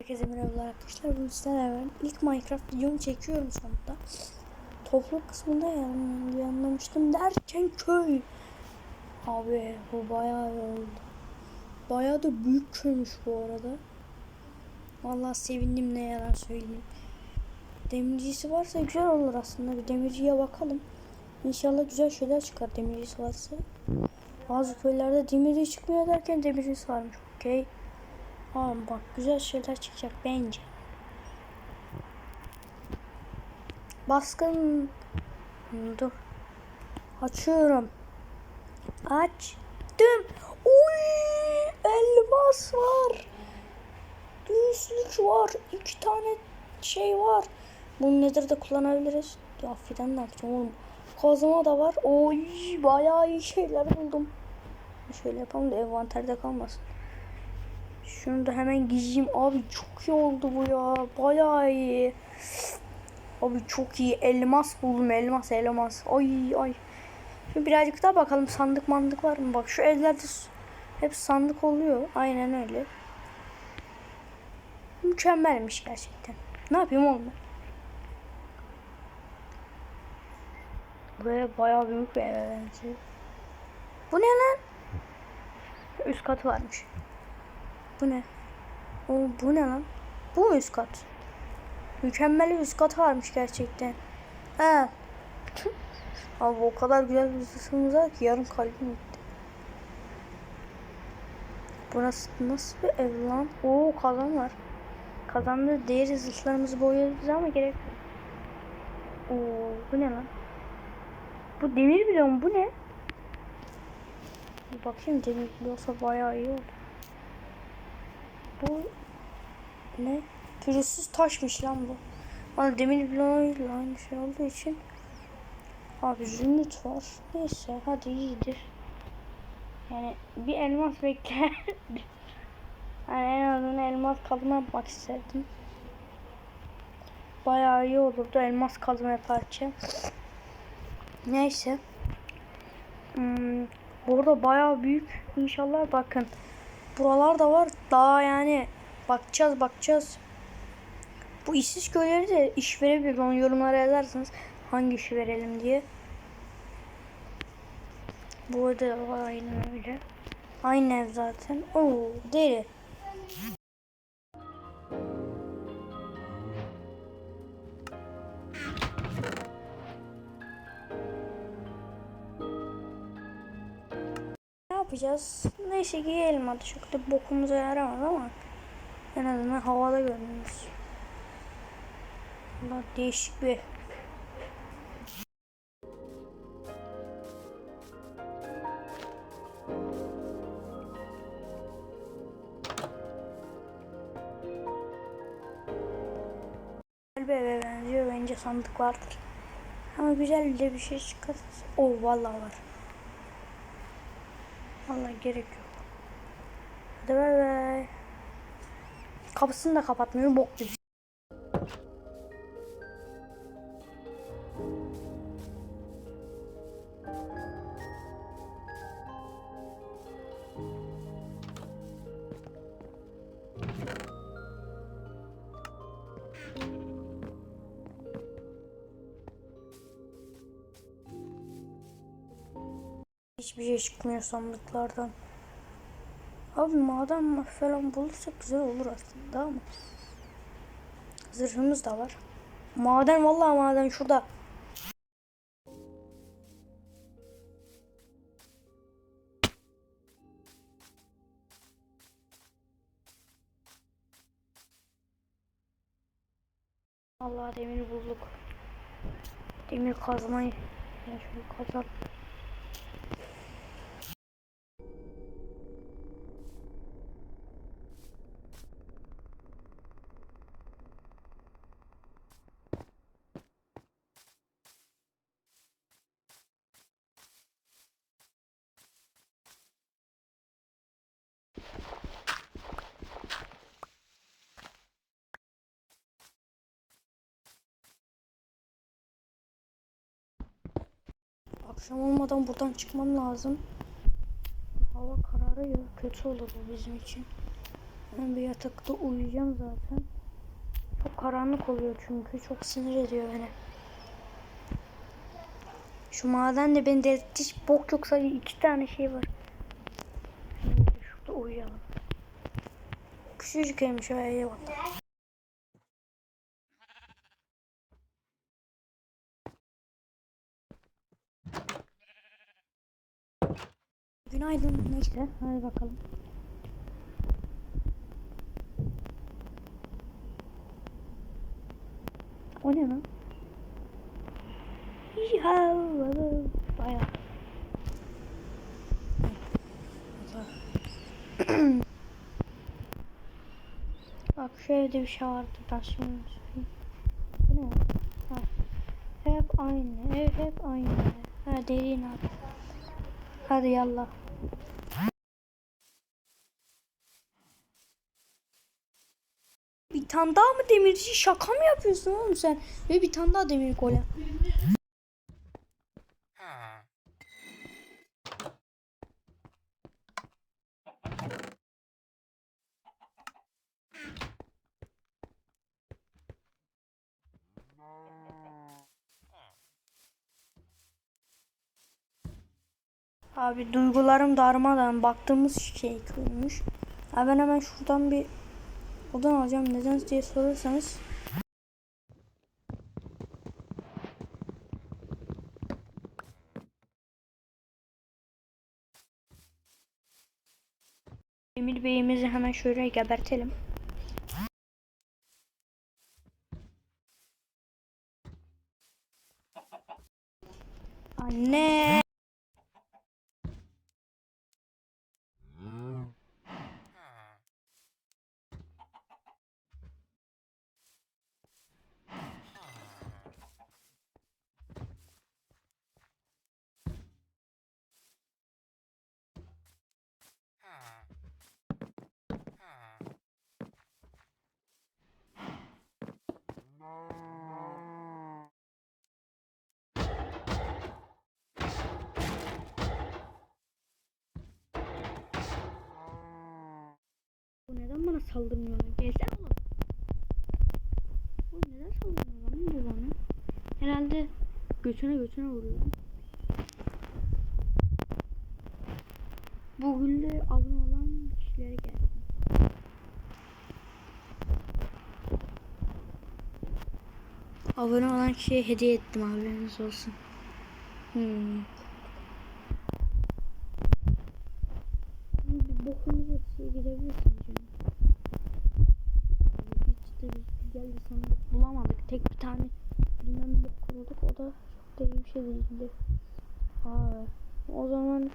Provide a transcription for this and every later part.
Herkese merhabalar arkadaşlar. Bugün sizlerle beraber ilk Minecraft videomu çekiyorum sonunda. Topluluk kısmında yan- yanlamıştım derken köy. Abi bu bayağı oldu. Bayağı da büyük köymüş bu arada. Vallahi sevindim ne yalan söyleyeyim. Demircisi varsa güzel olur aslında. Bir demirciye bakalım. İnşallah güzel şeyler çıkar demircisi varsa. Bazı köylerde demirci çıkmıyor derken demircisi varmış. Okey. Tamam bak güzel şeyler çıkacak bence. Baskın Hmm, dur. Açıyorum. Açtım. Uy, elmas var. Düzlük var. iki tane şey var. Bunu nedir de kullanabiliriz. Ya fidan ne yapacağım oğlum. Kazma da var. Oy bayağı iyi şeyler buldum. Şöyle yapalım da envanterde kalmasın. Şunu da hemen gizleyeyim. Abi çok iyi oldu bu ya. Bayağı iyi. Abi çok iyi. Elmas buldum. Elmas elmas. Ay ay. Şimdi birazcık daha bakalım sandık mandık var mı? Bak şu evlerde s- hep sandık oluyor. Aynen öyle. Mükemmelmiş gerçekten. Ne yapayım oğlum? Buraya bayağı büyük bir eve benziyor. Bu ne lan? Üst katı varmış. Bu ne? O bu ne lan? Bu mu üst? Mükemmel bir üst varmış gerçekten. Ha. Abi o kadar güzel bir sesimiz var ki yarım kalbim gitti. Burası nasıl bir ev lan? Oo kazan var. Kazanda değeri zırhlarımızı boyarız ama gerek yok. Oo bu ne lan? Bu demir biliyor mu? Bu ne? Bir bakayım demir biliyorsa bayağı iyi oldu. Bu ne? Pürüzsüz taşmış lan bu. Bana demir bloğuyla aynı şey olduğu için. Abi zümrüt var. Neyse hadi iyidir. Yani bir elmas bekler. yani en azından elmas kazma yapmak isterdim. Bayağı iyi olurdu elmas kazma yaparken. Neyse. Hmm, burada bayağı büyük. İnşallah bakın. Buralar da var. Daha yani bakacağız bakacağız. Bu işsiz köyleri de iş verebilir. Onu yorumlara yazarsınız. Hangi işi verelim diye. Burada da var aynen öyle. Aynı ev zaten. Oo deri. Yapacağız? Neyse giyelim hadi. Çok da bokumuza yaramaz ama en azından havada görünürüz. Allah değişik bir bir eve benziyor. Bence sandık vardır. Ama güzel de bir şey çıkar. Oo vallahi var. Vallahi gerek yok. Hadi bay bay. Kapısını da kapatmıyor. Bok gibi. Sandıklardan. Abi maden falan bulursak güzel olur aslında ama. Zırhımız da var. Maden vallahi maden şurada. Allah demir bulduk. Demir kazmayı. Ya şöyle kazalım. Akşam olmadan buradan çıkmam lazım. Hava kararıyor. Kötü olur bu bizim için. Ben bir yatakta uyuyacağım zaten. Çok karanlık oluyor çünkü. Çok sinir ediyor beni. Şu maden de beni delirtti. Bok yok sadece iki tane şey var. Şimdi şurada uyuyalım. Küçücük evmiş öyle bak. Günaydın. Neyse hadi bakalım. O ne lan? Ya baya. Bak şu evde bir şey vardı ben şimdi. Bu ne? Ha. Hep aynı. Ev hep aynı. Ha derin abi. Hadi yallah. Tane daha mı demirci? Şaka mı yapıyorsun oğlum sen? Ve bir tane daha demir golem. Abi duygularım darmadan baktığımız şey kılmış. Abi ben hemen şuradan bir odan alacağım. Neden diye sorarsanız. Emir Bey'imizi hemen şöyle gebertelim. Anne. Bu neden bana saldırmıyorlar? Gelsene oğlum. Bu neden saldırmıyorlar lan bu bana? Herhalde götüne götüne vuruyor. Bu gülle abone olan kişilere gelsin. Abone olan kişiye hediye ettim haberiniz olsun. Hmm. Bir bokunuz yoksa gidebilirsiniz canım. Hiç de biz geldi sandık bulamadık. Tek bir tane bilmem bok bulduk. O iyi bir şey değildi. Aa, o zaman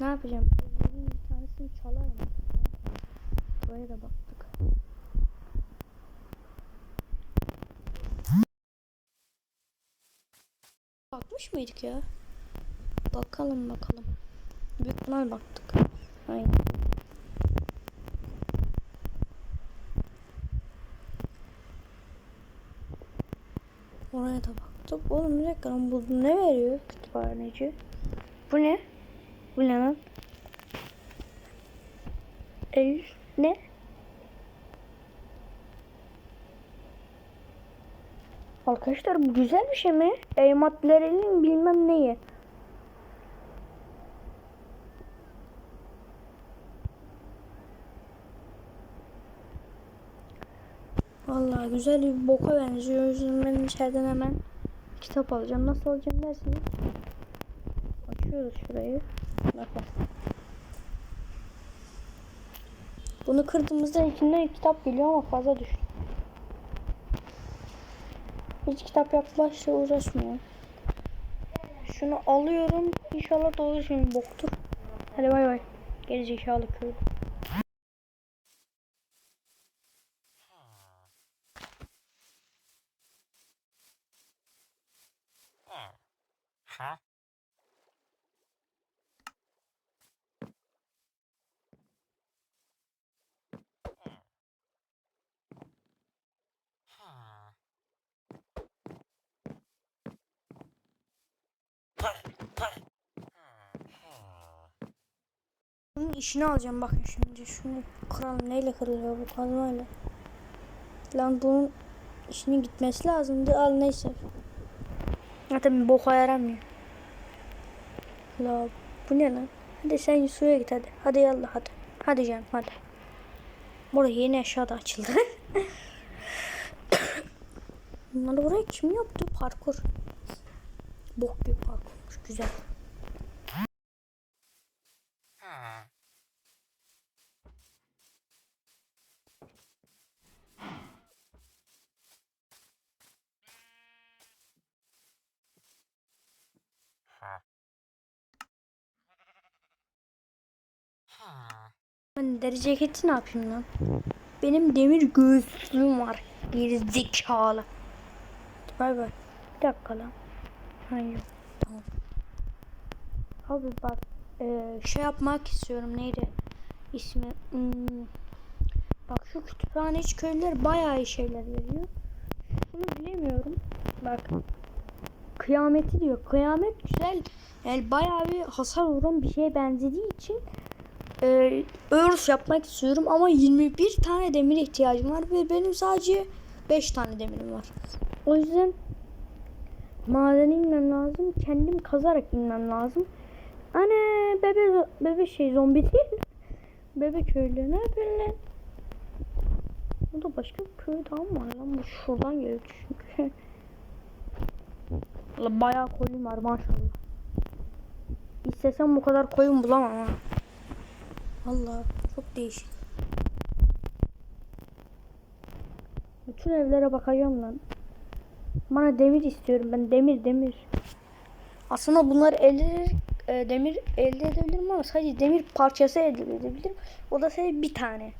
ne yapacağım? Evlerin bir tanesini çalarım. Buraya da baktık. Bakmış mıydık ya? Bakalım bakalım. Büyük ihtimal baktık. Aynen. Oraya da baktık. Oğlum bir dakika lan bu ne veriyor kütüphaneci? Bu ne? Bu ne lan? El ne? Arkadaşlar bu güzel bir şey mi? E maddelerinin bilmem neyi. Vallahi güzel bir boka benziyor. O yüzden ben içeriden hemen kitap alacağım. Nasıl alacağım dersiniz? Açıyoruz şurayı. Bak bak. Bunu kırdığımızda içinden kitap geliyor ama fazla düştü. Hiç kitap yaklaşla uğraşmıyor. Şunu alıyorum. İnşallah doğru şimdi boktur. Hadi bay bay. Gerizekalı köy. Huh? Bunun işini alacağım bakın şimdi. Şunu kıralım. Neyle kırılıyor bu kazmayla? Lan bunun işinin gitmesi lazımdı. Al neyse. Zaten bir boka yaramıyor. La bu ne lan? Hadi sen suya git hadi. Hadi yallah hadi. Hadi canım hadi. Burada yeni aşağıda açıldı. Bunları buraya kim yaptı? Parkur. Bok gibi parkurmuş. Güzel. Ben deri ceketi ne yapayım lan? Benim demir göğüslüğüm var. Geri zekalı. Bay bay. Bir dakika lan. Hayır. Tamam. Abi bak. eee, şey yapmak istiyorum. Neydi? ismi? Hmm. Bak şu kütüphane iç köylüler bayağı şeyler veriyor. Bunu bilemiyorum. Bak. Kıyameti diyor. Kıyamet güzel. Yani bayağı bir hasar vuran bir şeye benzediği için e, örs yapmak istiyorum ama 21 tane demir ihtiyacım var ve benim sadece 5 tane demirim var. O yüzden madene inmem lazım. Kendim kazarak inmem lazım. Anne bebe bebe şey zombi değil. Bebe köylü ne yapıyorsun lan? Burada başka bir köy daha mı var lan? Bu şuradan geliyor çünkü. Bayağı koyun var maşallah. İstesem bu kadar koyun bulamam ha. Allah çok değişik. Bütün evlere bakacağım lan. Bana demir istiyorum ben demir demir. Aslında bunlar elde e, demir elde edebilirim ama sadece demir parçası elde edebilirim. O da sadece bir tane.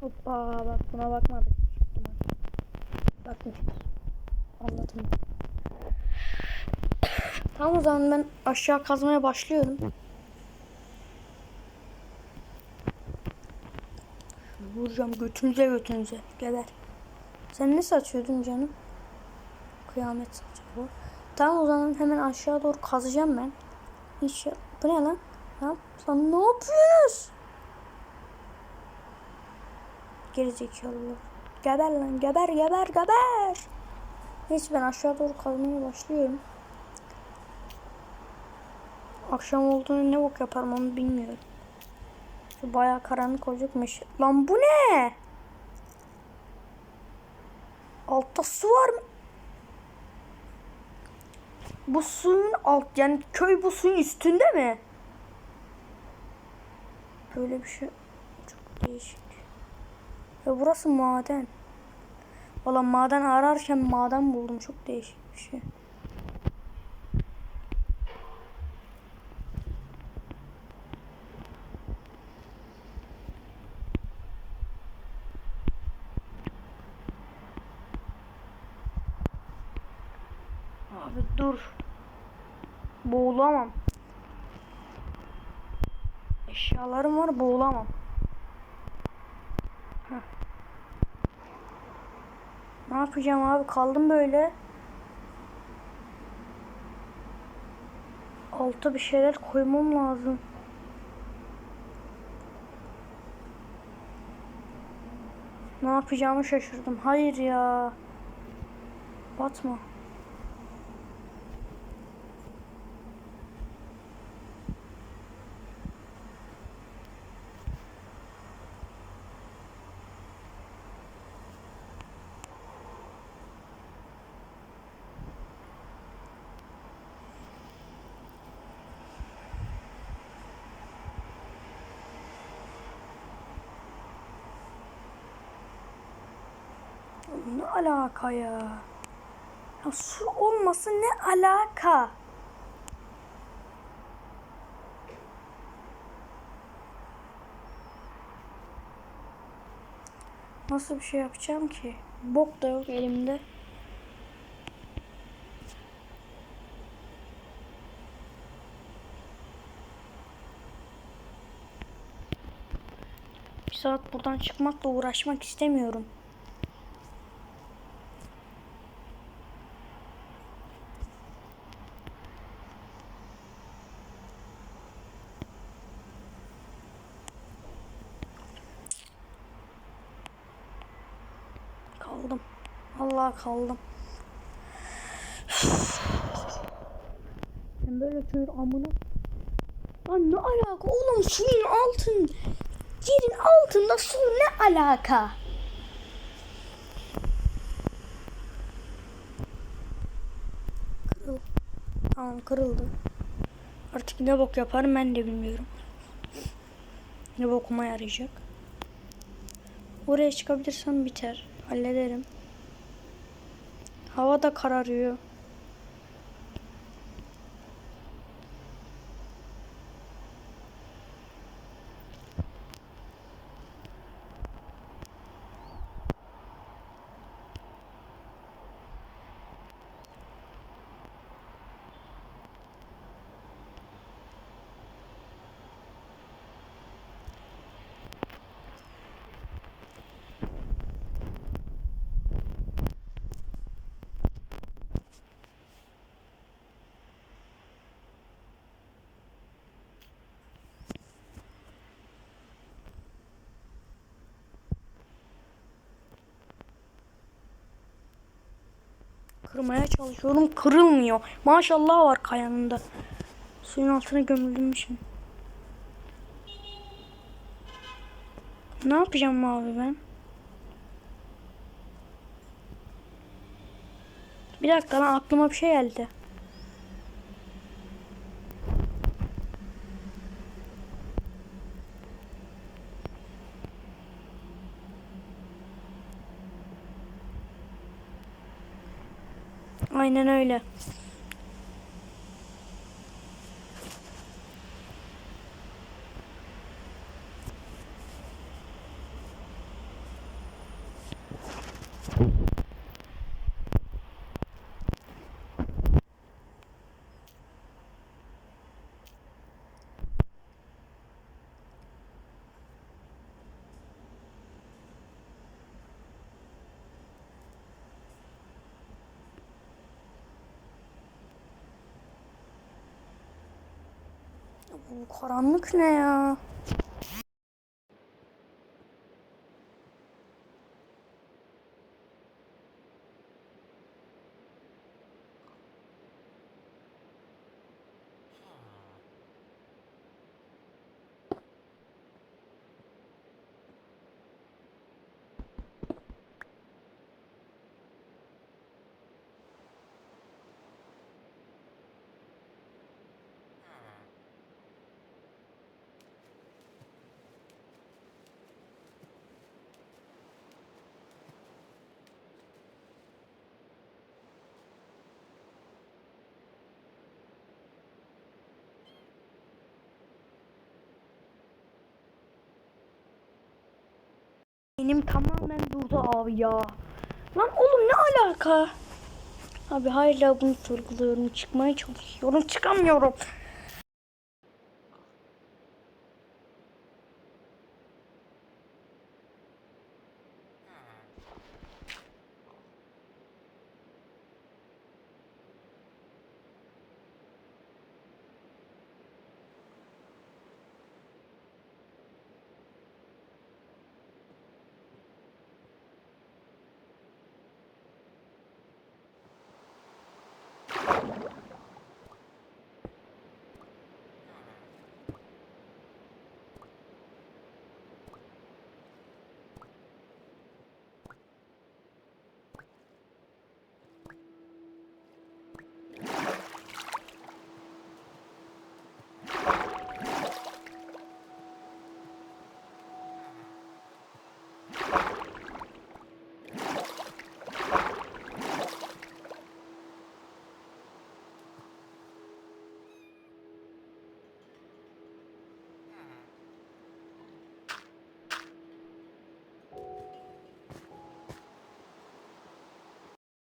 Hoppa bak buna bakmadık. Bakmışız. Anladım. Tamam o zaman ben aşağı kazmaya başlıyorum. Vuracağım götünüze götünüze. Geber. Sen ne saçıyordun canım? Kıyamet saçı bu. Tamam o zaman hemen aşağı doğru kazacağım ben. Hiç Bu ne lan? Ne yap? Lan ne yapıyorsunuz? Gerizekalılar. Geber lan geber geber geber. Neyse ben aşağı doğru kazmaya başlıyorum. Akşam olduğunu ne bok yaparım onu bilmiyorum. Şu bayağı karanlık olacakmış. Lan bu ne? Altta su var mı? Bu suyun alt yani köy bu suyun üstünde mi? Böyle bir şey çok değişik. Ve burası maden. Valla maden ararken maden buldum. Çok değişik bir şey. Abi dur. Boğulamam. Eşyalarım var boğulamam. Ne yapacağım abi? Kaldım böyle. Alta bir şeyler koymam lazım. Ne yapacağımı şaşırdım. Hayır ya. Batma. Ne alaka ya? Ya su olması ne alaka? Nasıl bir şey yapacağım ki? Bok da yok elimde. Bir saat buradan çıkmakla uğraşmak istemiyorum. Allah kaldım. Ben böyle köylü amına. Lan ne alaka oğlum suyun altın. Yerin altında su ne alaka? Kırıl. Tamam kırıldı. Artık ne bok yaparım ben de bilmiyorum. Ne bokuma yarayacak. Oraya çıkabilirsem biter. Hallederim. Hava da kararıyor. Kırmaya çalışıyorum. Kırılmıyor. Maşallah var kayanında. Suyun altına gömülmüşüm. Ne yapacağım abi ben? Bir dakika lan aklıma bir şey geldi. Aynen öyle. Karanlık ne ya? Benim tamamen durdu abi ya. Lan oğlum ne alaka? Abi hala bunu sorguluyorum. Çıkmaya çalışıyorum. Çıkamıyorum.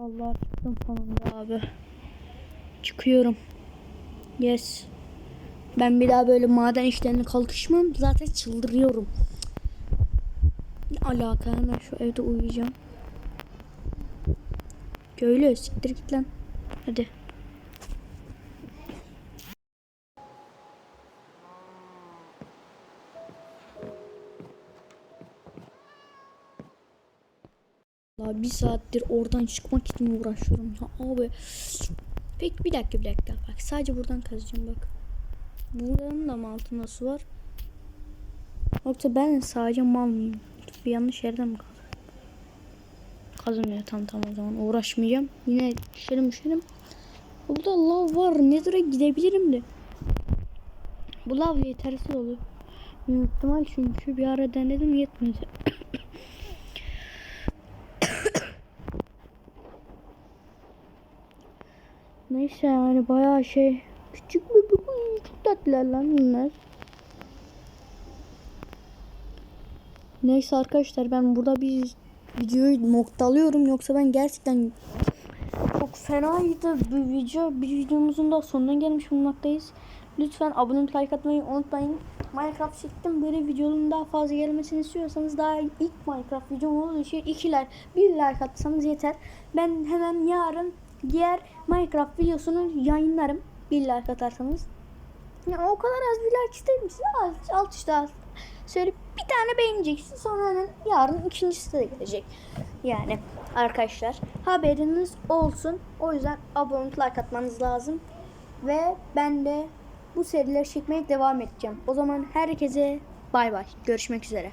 Allah çıktım sonunda abi. Çıkıyorum. Yes. Ben bir daha böyle maden işlerine kalkışmam. Zaten çıldırıyorum. Ne alaka hemen şu evde uyuyacağım. Köylü siktir git lan. Hadi. Bir saattir oradan çıkmak için uğraşıyorum ya abi. Peki bir dakika bir dakika bak sadece buradan kazacağım bak. Buranın da mı altında su var? Yoksa ben sadece mal mıyım? Bir yanlış yerden mi kazdım? Kazımıyor tamam tamam o zaman uğraşmayacağım. Yine düşerim düşerim. Burada lav var. Nether'a gidebilirim de. Bu lav yetersiz oluyor. Büyük ihtimal çünkü bir ara denedim yetmedi. Neyse yani bayağı şey küçük bir bu çok tatlılar lan bunlar. Neyse arkadaşlar ben burada bir videoyu noktalıyorum yoksa ben gerçekten çok fenaydı bu video. Bir videomuzun da sonuna gelmiş bulunmaktayız. Lütfen abone olup like atmayı unutmayın. Minecraft çektim. Böyle videonun daha fazla gelmesini istiyorsanız daha ilk Minecraft videom olduğu için ikiler bir like atsanız yeter. Ben hemen yarın diğer Minecraft videosunu yayınlarım. Bir like atarsanız. Ya o kadar az bir like ister misin? Al, alt işte al. Söyle bir tane beğeneceksin. Sonra hemen yarın ikincisi de gelecek. Yani arkadaşlar haberiniz olsun. O yüzden abone like atmanız lazım. Ve ben de bu serileri çekmeye devam edeceğim. O zaman herkese bay bay. Görüşmek üzere.